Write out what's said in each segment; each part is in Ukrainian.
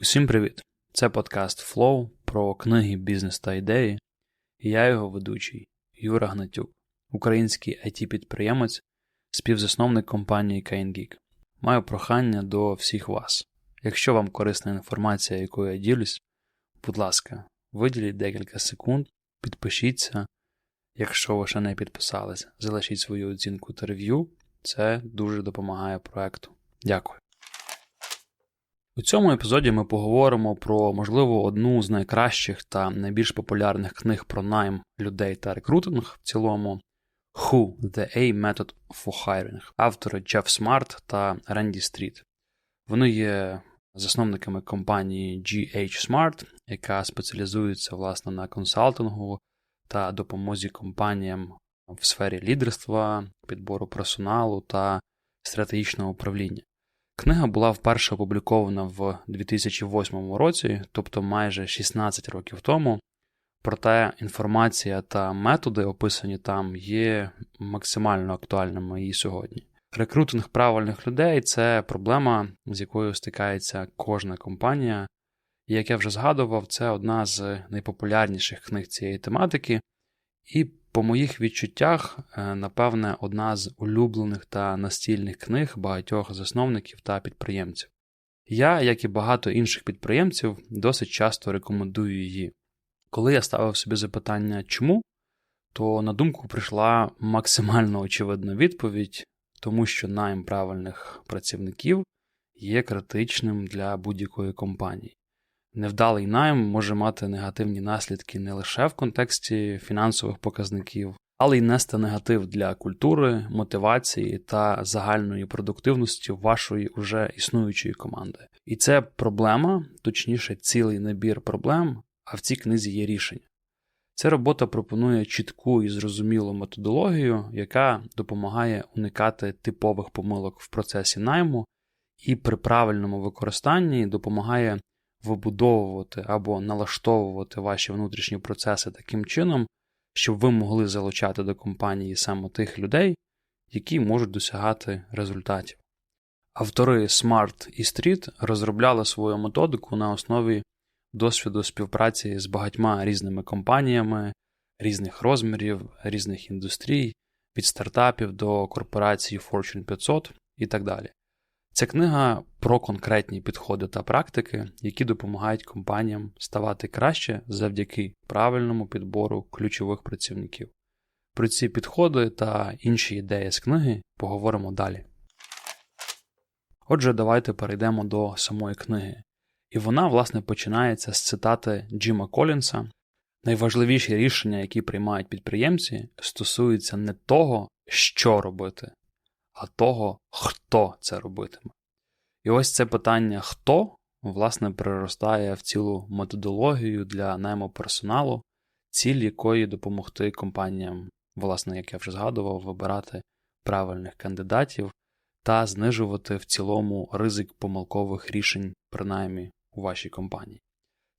Усім привіт! Це подкаст Flow про книги, бізнес та ідеї, і я його ведучий Юра Гнатюк, український it підприємець співзасновник компанії KainGeek. Маю прохання до всіх вас. Якщо вам корисна інформація, якою я ділюсь, будь ласка, виділіть декілька секунд, підпишіться. Якщо ви ще не підписались, залишіть свою оцінку та рев'ю. Це дуже допомагає проекту. Дякую. У цьому епізоді ми поговоримо про, можливо, одну з найкращих та найбільш популярних книг про найм людей та рекрутинг в цілому Who The A Method for Hiring, автори Джеф Смарт та Ренді Стріт. Вони є засновниками компанії GH Smart, яка спеціалізується власне на консалтингу та допомозі компаніям в сфері лідерства, підбору персоналу та стратегічного управління. Книга була вперше опублікована в 2008 році, тобто майже 16 років тому. Проте інформація та методи, описані там, є максимально актуальними і сьогодні. Рекрутинг правильних людей це проблема, з якою стикається кожна компанія. І як я вже згадував, це одна з найпопулярніших книг цієї тематики. І по моїх відчуттях, е, напевне, одна з улюблених та настільних книг багатьох засновників та підприємців. Я, як і багато інших підприємців, досить часто рекомендую її. Коли я ставив собі запитання, чому, то на думку прийшла максимально очевидна відповідь, тому що найм правильних працівників є критичним для будь-якої компанії. Невдалий найм може мати негативні наслідки не лише в контексті фінансових показників, але й нести негатив для культури, мотивації та загальної продуктивності вашої уже існуючої команди. І це проблема, точніше, цілий набір проблем, а в цій книзі є рішення. Ця робота пропонує чітку і зрозумілу методологію, яка допомагає уникати типових помилок в процесі найму, і при правильному використанні допомагає вибудовувати або налаштовувати ваші внутрішні процеси таким чином, щоб ви могли залучати до компанії саме тих людей, які можуть досягати результатів. Автори Smart і Street розробляли свою методику на основі досвіду співпраці з багатьма різними компаніями різних розмірів, різних індустрій, від стартапів до корпорацій Fortune 500 і так далі. Ця книга про конкретні підходи та практики, які допомагають компаніям ставати краще завдяки правильному підбору ключових працівників. Про ці підходи та інші ідеї з книги поговоримо далі. Отже, давайте перейдемо до самої книги. І вона, власне, починається з цитати Джима Колінса. Найважливіші рішення, які приймають підприємці, стосуються не того, що робити, а того, хто це робитиме. І ось це питання хто, власне, приростає в цілу методологію для найму персоналу, ціль якої допомогти компаніям, власне, як я вже згадував, вибирати правильних кандидатів та знижувати в цілому ризик помилкових рішень, принаймні у вашій компанії.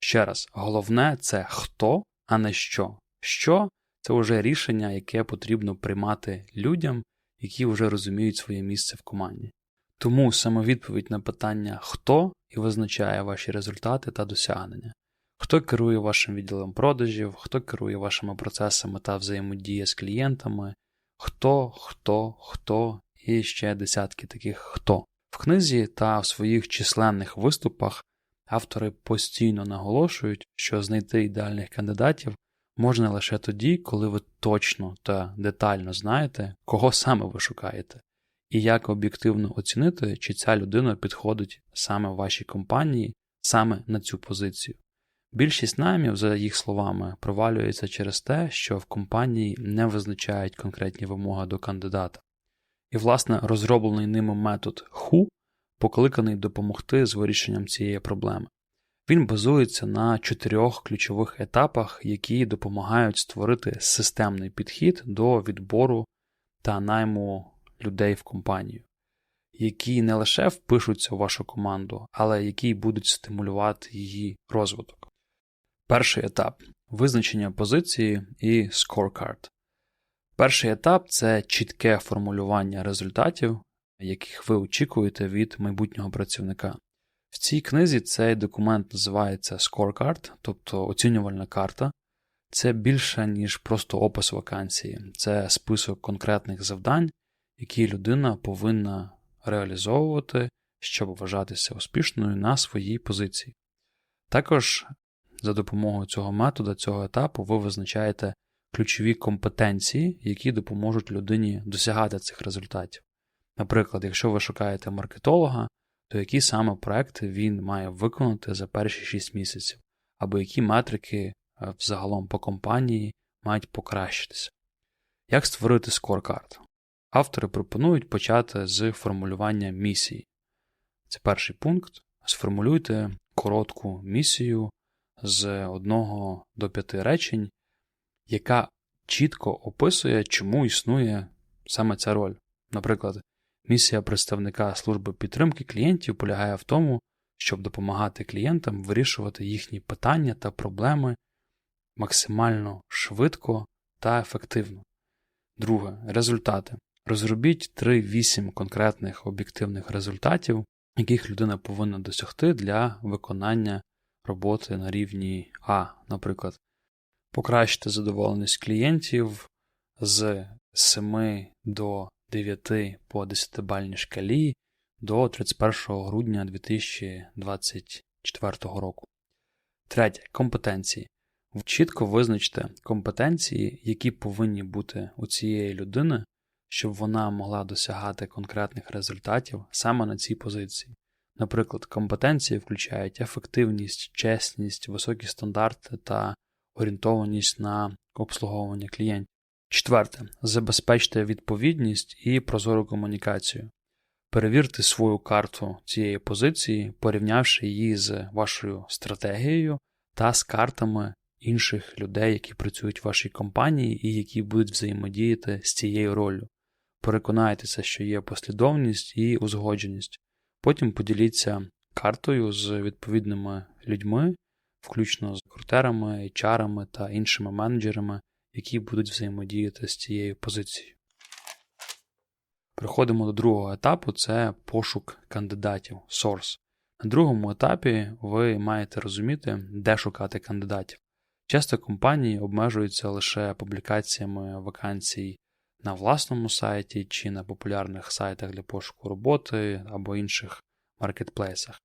Ще раз, головне це хто, а не що. Що це вже рішення, яке потрібно приймати людям, які вже розуміють своє місце в команді. Тому саме відповідь на питання хто і визначає ваші результати та досягнення, хто керує вашим відділом продажів, хто керує вашими процесами та взаємодіє з клієнтами, хто, хто, хто і ще десятки таких хто. В книзі та в своїх численних виступах автори постійно наголошують, що знайти ідеальних кандидатів можна лише тоді, коли ви точно та детально знаєте, кого саме ви шукаєте, і як об'єктивно оцінити, чи ця людина підходить саме вашій компанії, саме на цю позицію. Більшість наймів, за їх словами, провалюється через те, що в компанії не визначають конкретні вимоги до кандидата. І, власне, розроблений ними метод HU покликаний допомогти з вирішенням цієї проблеми. Він базується на чотирьох ключових етапах, які допомагають створити системний підхід до відбору та найму людей в компанію, які не лише впишуться у вашу команду, але які будуть стимулювати її розвиток. Перший етап визначення позиції і scorecard. Перший етап це чітке формулювання результатів, яких ви очікуєте від майбутнього працівника. В цій книзі цей документ називається Scorecard, тобто оцінювальна карта. Це більше, ніж просто опис вакансії, це список конкретних завдань, які людина повинна реалізовувати, щоб вважатися успішною на своїй позиції. Також за допомогою цього методу, цього етапу, ви визначаєте ключові компетенції, які допоможуть людині досягати цих результатів. Наприклад, якщо ви шукаєте маркетолога, то які саме проекти він має виконати за перші 6 місяців, або які метрики е, взагалом по компанії мають покращитися. Як створити скоркард? Автори пропонують почати з формулювання місії. Це перший пункт. Сформулюйте коротку місію з одного до п'яти речень, яка чітко описує, чому існує саме ця роль. Наприклад, місія представника служби підтримки клієнтів полягає в тому, щоб допомагати клієнтам вирішувати їхні питання та проблеми максимально швидко та ефективно. Друге результати. Розробіть 3-8 конкретних об'єктивних результатів, яких людина повинна досягти для виконання роботи на рівні А, наприклад, покращити задоволеність клієнтів з 7 до 9 по 10 бальній шкалі до 31 грудня 2024 року. Третє. Компетенції. Чітко визначте компетенції, які повинні бути у цієї людини, щоб вона могла досягати конкретних результатів саме на цій позиції. Наприклад, компетенції включають ефективність, чесність, високі стандарти та орієнтованість на обслуговування клієнтів. Четверте. Забезпечте відповідність і прозору комунікацію. Перевірте свою карту цієї позиції, порівнявши її з вашою стратегією та з картами інших людей, які працюють в вашій компанії і які будуть взаємодіяти з цією ролью. Переконайтеся, що є послідовність і узгодженість. Потім поділіться картою з відповідними людьми, включно з рекрутерами, HR та іншими менеджерами, які будуть взаємодіяти з цією позицією. Переходимо до другого етапу це пошук кандидатів source. На другому етапі ви маєте розуміти, де шукати кандидатів. Часто компанії обмежуються лише публікаціями вакансій на власному сайті чи на популярних сайтах для пошуку роботи або інших маркетплейсах.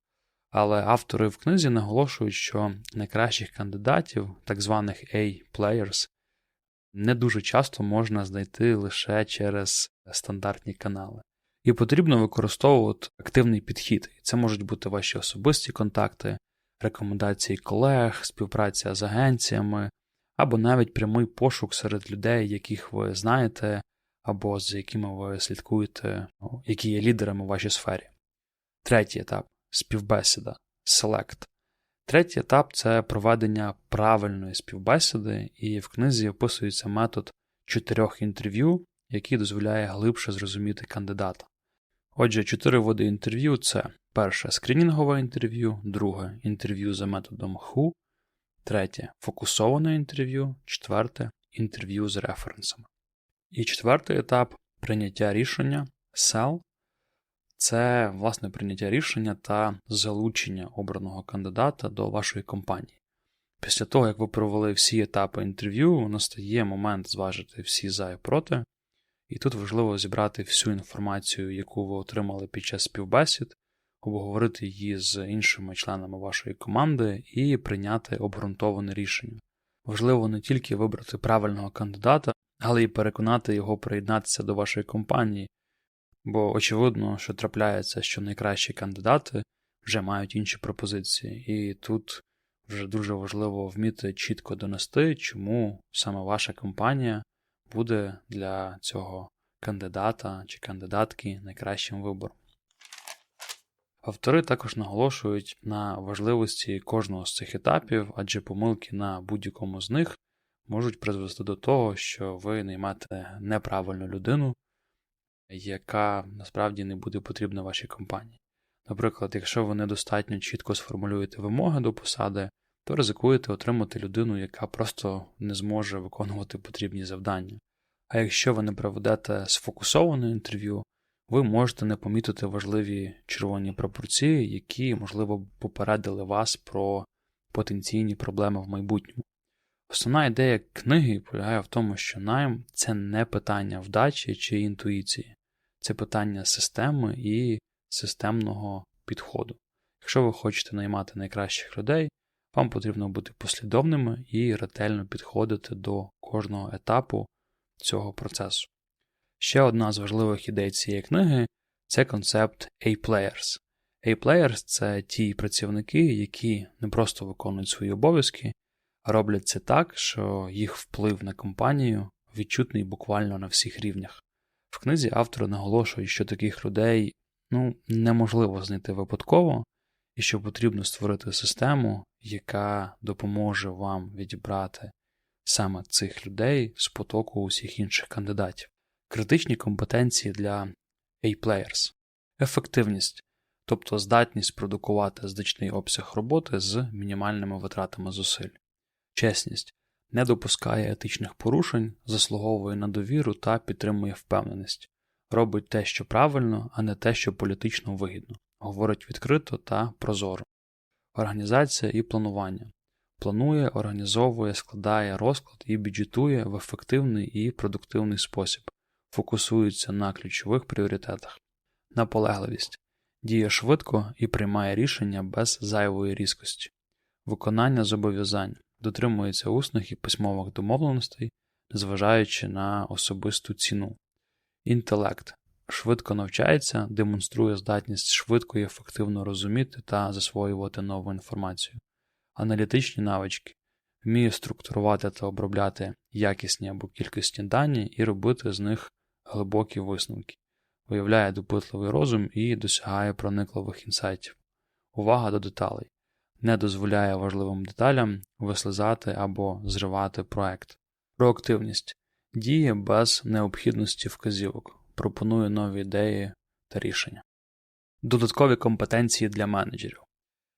Але автори в книзі наголошують, що найкращих кандидатів, так званих A-players, не дуже часто можна знайти лише через стандартні канали. І потрібно використовувати активний підхід. Це можуть бути ваші особисті контакти, рекомендації колег, співпраця з агенціями, або навіть прямий пошук серед людей, яких ви знаєте, або з якими ви слідкуєте, які є лідерами у вашій сфері. Третій етап співбесіда Select. Третій етап це проведення правильної співбесіди, і в книзі описується метод чотирьох інтерв'ю, який дозволяє глибше зрозуміти кандидата. Отже, чотири види інтерв'ю це перше скринінгове інтерв'ю, друге інтерв'ю за методом WHO, третє фокусоване інтерв'ю, четверте інтерв'ю з референсами. І четвертий етап прийняття рішення SEL це власне прийняття рішення та залучення обраного кандидата до вашої компанії. Після того, як ви провели всі етапи інтерв'ю, настає момент зважити всі за і проти, і тут важливо зібрати всю інформацію, яку ви отримали під час співбесід, обговорити її з іншими членами вашої команди і прийняти обґрунтоване рішення. Важливо не тільки вибрати правильного кандидата, але й переконати його приєднатися до вашої компанії, бо очевидно, що трапляється, що найкращі кандидати вже мають інші пропозиції, і тут вже дуже важливо вміти чітко донести, чому саме ваша компанія буде для цього кандидата чи кандидатки найкращим вибором. Автори також наголошують на важливості кожного з цих етапів, адже помилки на будь-якому з них можуть призвести до того, що ви наймаєте неправильну людину, яка насправді не буде потрібна вашій компанії. Наприклад, якщо ви недостатньо чітко сформулюєте вимоги до посади, то ризикуєте отримати людину, яка просто не зможе виконувати потрібні завдання. А якщо ви не проведете сфокусоване інтерв'ю, ви можете не помітити важливі червоні пропорції, які, можливо, попередили вас про потенційні проблеми в майбутньому. Основна ідея книги полягає в тому, що найм це не питання вдачі чи інтуїції, це питання системи і системного підходу. Якщо ви хочете наймати найкращих людей, вам потрібно бути послідовними і ретельно підходити до кожного етапу цього процесу. Ще одна з важливих ідей цієї книги це концепт A-Players. A-Players це ті працівники, які не просто виконують свої обов'язки, роблять це так, що їх вплив на компанію відчутний буквально на всіх рівнях. В книзі автори наголошують, що таких людей ну, неможливо знайти випадково, і що потрібно створити систему, яка допоможе вам відібрати саме цих людей з потоку усіх інших кандидатів. Критичні компетенції для A-Players. Ефективність, тобто здатність продукувати значний обсяг роботи з мінімальними витратами зусиль. Чесність не допускає етичних порушень, заслуговує на довіру та підтримує впевненість, робить те, що правильно, а не те, що політично вигідно, говорить відкрито та прозоро. Організація і планування. Планує, організовує, складає розклад і бюджетує в ефективний і продуктивний спосіб, фокусується на ключових пріоритетах, наполегливість, діє швидко і приймає рішення без зайвої різкості, виконання зобов'язань, дотримується усних і письмових домовленостей, незважаючи на особисту ціну, інтелект. Швидко навчається, демонструє здатність швидко і ефективно розуміти та засвоювати нову інформацію, аналітичні навички, вміє структурувати та обробляти якісні або кількісні дані і робити з них глибокі висновки, виявляє допитливий розум і досягає проникливих інсайтів, увага до деталей, не дозволяє важливим деталям вислизати або зривати проект, проактивність діє без необхідності вказівок, пропонує нові ідеї та рішення. Додаткові компетенції для менеджерів.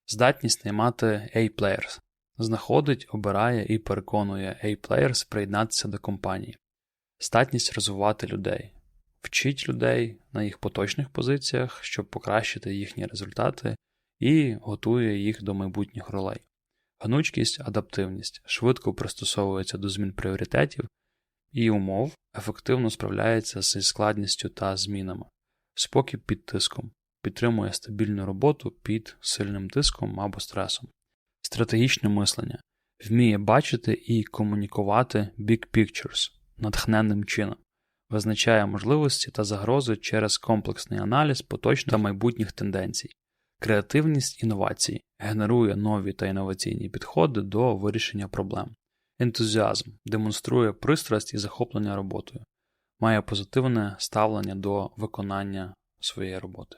Здатність наймати A-Players. Знаходить, обирає і переконує A-Players приєднатися до компанії. Здатність розвивати людей. Вчить людей на їх поточних позиціях, щоб покращити їхні результати, і готує їх до майбутніх ролей. Гнучкість, адаптивність. Швидко пристосовується до змін пріоритетів і умов, ефективно справляється зі складністю та змінами, спокій під тиском, підтримує стабільну роботу під сильним тиском або стресом, стратегічне мислення, вміє бачити і комунікувати big pictures натхненним чином, визначає можливості та загрози через комплексний аналіз поточних та майбутніх тенденцій, креативність інновацій, генерує нові та інноваційні підходи до вирішення проблем, ентузіазм, демонструє пристрасть і захоплення роботою, має позитивне ставлення до виконання своєї роботи.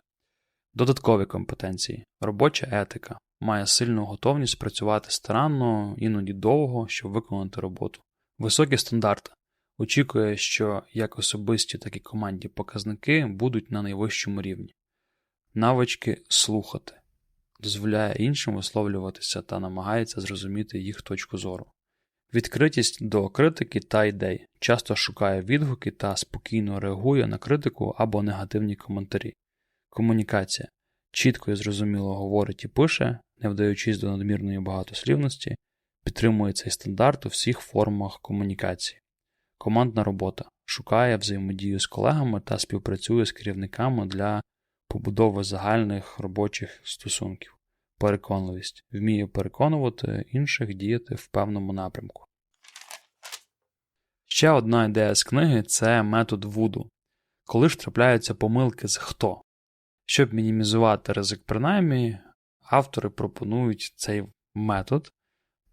Додаткові компетенції, робоча етика, має сильну готовність працювати старанно, іноді довго, щоб виконати роботу. Високі стандарти. Очікує, що як особисті, так і командні показники будуть на найвищому рівні. Навички слухати, дозволяє іншим висловлюватися та намагається зрозуміти їх точку зору. Відкритість до критики та ідей, часто шукає відгуки та спокійно реагує на критику або негативні коментарі. Комунікація чітко і зрозуміло говорить і пише, не вдаючись до надмірної багатослівності, підтримує цей стандарт у всіх формах комунікації. Командна робота шукає взаємодію з колегами та співпрацює з керівниками для побудови загальних робочих стосунків. Переконливість вміє переконувати інших діяти в певному напрямку. Ще одна ідея з книги це метод Вуду. Коли ж трапляються помилки з хто. Щоб мінімізувати ризик принаймні, автори пропонують цей метод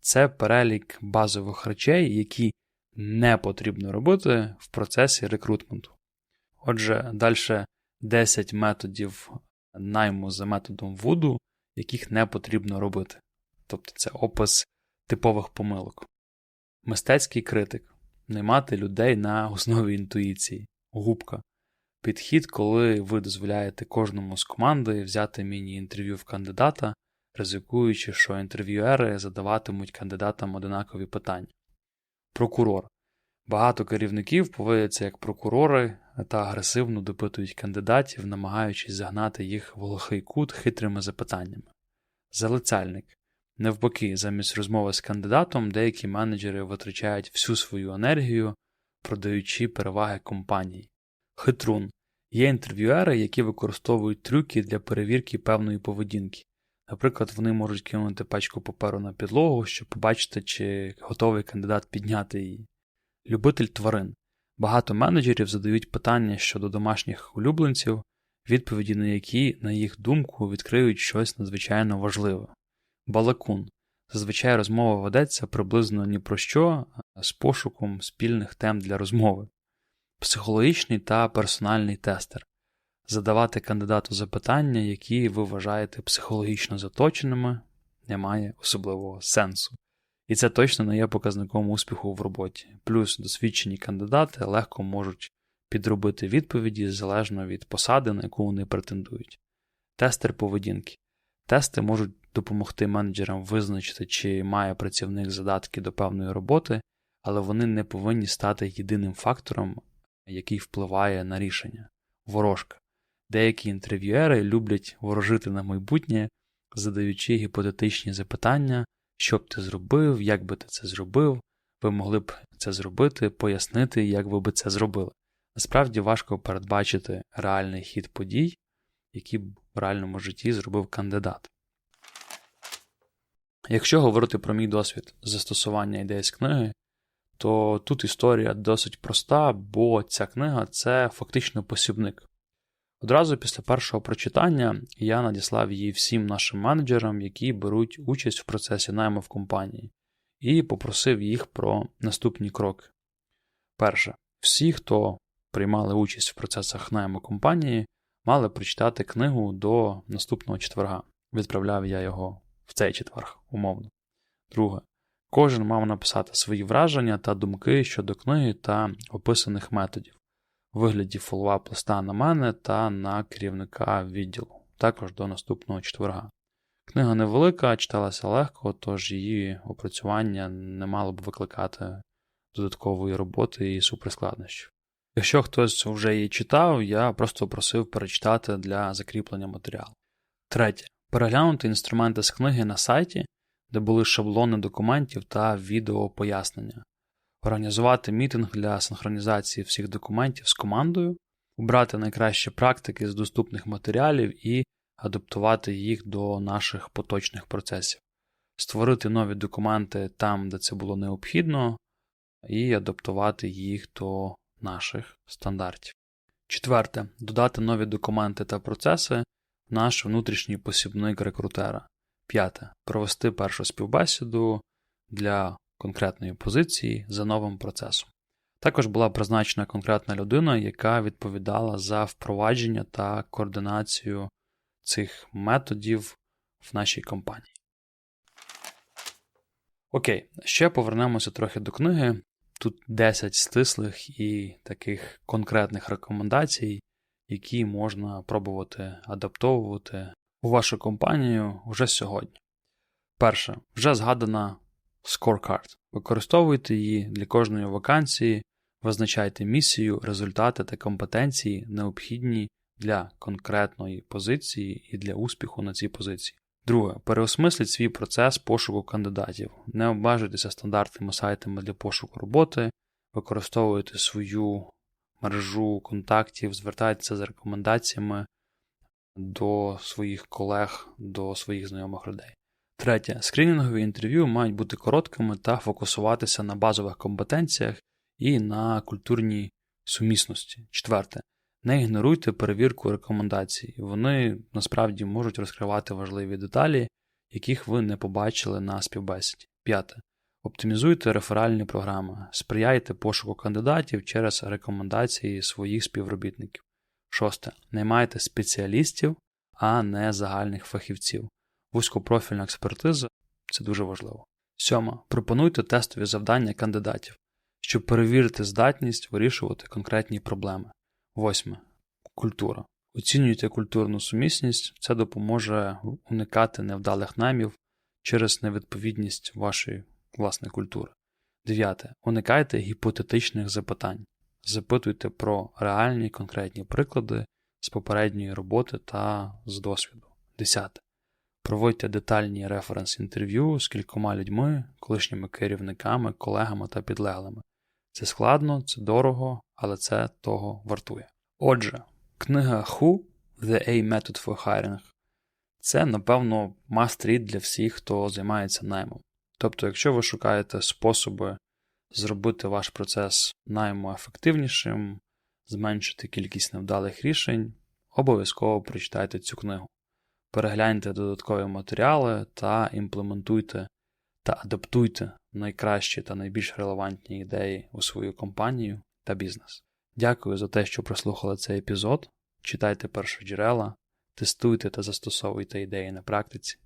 це перелік базових речей, які не потрібно робити в процесі рекрутменту. Отже, далі 10 методів найму за методом Вуду, яких не потрібно робити. Тобто це опис типових помилок. Мистецький критик наймати людей на основі інтуїції, губка. Підхід, коли ви дозволяєте кожному з команди взяти міні-інтерв'ю в кандидата, ризикуючи, що інтерв'юери задаватимуть кандидатам одинакові питання. Прокурор Багато керівників поводяться як прокурори та агресивно допитують кандидатів, намагаючись загнати їх в глухий кут хитрими запитаннями. Залицяльник. Навпаки, замість розмови з кандидатом, деякі менеджери витрачають всю свою енергію, продаючи переваги компанії. Хитрун. Є інтерв'юери, які використовують трюки для перевірки певної поведінки. Наприклад, вони можуть кинути пачку паперу на підлогу, щоб побачити, чи готовий кандидат підняти її. Любитель тварин. Багато менеджерів задають питання щодо домашніх улюбленців, відповіді на які, на їх думку, відкриють щось надзвичайно важливе. Балакун. Зазвичай розмова ведеться приблизно ні про що, а з пошуком спільних тем для розмови. Психологічний та персональний тестер. Задавати кандидату запитання, які ви вважаєте психологічно заточеними, немає особливого сенсу. І це точно не є показником успіху в роботі. Плюс досвідчені кандидати легко можуть підробити відповіді залежно від посади, на яку вони претендують. Тестер поведінки. Тести можуть допомогти менеджерам визначити, чи має працівник задатки до певної роботи, але вони не повинні стати єдиним фактором, який впливає на рішення. Ворожка. Деякі інтерв'юери люблять ворожити на майбутнє, задаючи гіпотетичні запитання, що б ти зробив, як би ти це зробив, ви могли б це зробити, пояснити, як ви би це зробили. Насправді важко передбачити реальний хід подій, які б в реальному житті зробив кандидат. Якщо говорити про мій досвід застосування ідей з книги, то тут історія досить проста, бо ця книга це фактично посібник. Одразу після першого прочитання я надіслав її всім нашим менеджерам, які беруть участь в процесі найму в компанії, і попросив їх про наступні кроки. Перше, всі, хто приймали участь в процесах найму компанії, мали прочитати книгу до наступного четверга. Відправляв я його в цей четверг, умовно. Друге, кожен мав написати свої враження та думки щодо книги та описаних методів вигляді фоллоуап листа на мене та на керівника відділу, також до наступного четверга. Книга невелика, читалася легко, тож її опрацювання не мало б викликати додаткової роботи і суперскладнощів. Якщо хтось вже її читав, я просто просив перечитати для закріплення матеріалу. Третє. Переглянути інструменти з книги на сайті, де були шаблони документів та відеопояснення, організувати мітинг для синхронізації всіх документів з командою, обрати найкращі практики з доступних матеріалів і адаптувати їх до наших поточних процесів, створити нові документи там, де це було необхідно, і адаптувати їх до наших стандартів. Четверте. Додати нові документи та процеси в наш внутрішній посібник рекрутера. П'яте. Провести першу співбесіду для конкретної позиції за новим процесом. Також була призначена конкретна людина, яка відповідала за впровадження та координацію цих методів в нашій компанії. Окей, ще повернемося трохи до книги. Тут 10 стислих і таких конкретних рекомендацій, які можна пробувати адаптовувати у вашу компанію вже сьогодні. Перше, вже згадана Scorecard. Використовуйте її для кожної вакансії, визначайте місію, результати та компетенції, необхідні для конкретної позиції і для успіху на цій позиції. Друге, переосмисліть свій процес пошуку кандидатів. Не обмежуйтеся стандартними сайтами для пошуку роботи, використовуйте свою мережу контактів, звертайтеся за рекомендаціями до своїх колег, до своїх знайомих людей. Третє. Скринінгові інтерв'ю мають бути короткими та фокусуватися на базових компетенціях і на культурній сумісності. Четверте. Не ігноруйте перевірку рекомендацій. Вони насправді можуть розкривати важливі деталі, яких ви не побачили на співбесіді. П'яте. Оптимізуйте реферальні програми, сприяйте пошуку кандидатів через рекомендації своїх співробітників. Шосте. Наймайте спеціалістів, а не загальних фахівців. Вузькопрофільна експертиза це дуже важливо. Сьоме. Пропонуйте тестові завдання кандидатів, щоб перевірити здатність вирішувати конкретні проблеми. Восьме. Культура. Оцінюйте культурну сумісність, це допоможе уникати невдалих намів через невідповідність вашої власної культури. Дев'яте. Уникайте гіпотетичних запитань. Запитуйте про реальні конкретні приклади з попередньої роботи та з досвіду. Десяте. Проводьте детальні референс-інтерв'ю з кількома людьми, колишніми керівниками, колегами та підлеглими. Це складно, це дорого, але це того вартує. Отже, книга Who The A Method for Hiring це, напевно, must-read для всіх, хто займається наймом. Тобто, якщо ви шукаєте способи зробити ваш процес найму ефективнішим, зменшити кількість невдалих рішень, обов'язково прочитайте цю книгу. Перегляньте додаткові матеріали та імплементуйте та адаптуйте найкращі та найбільш релевантні ідеї у свою компанію та бізнес. Дякую за те, що прослухали цей епізод. Читайте першоджерела, тестуйте та застосовуйте ідеї на практиці.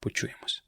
Почуємось!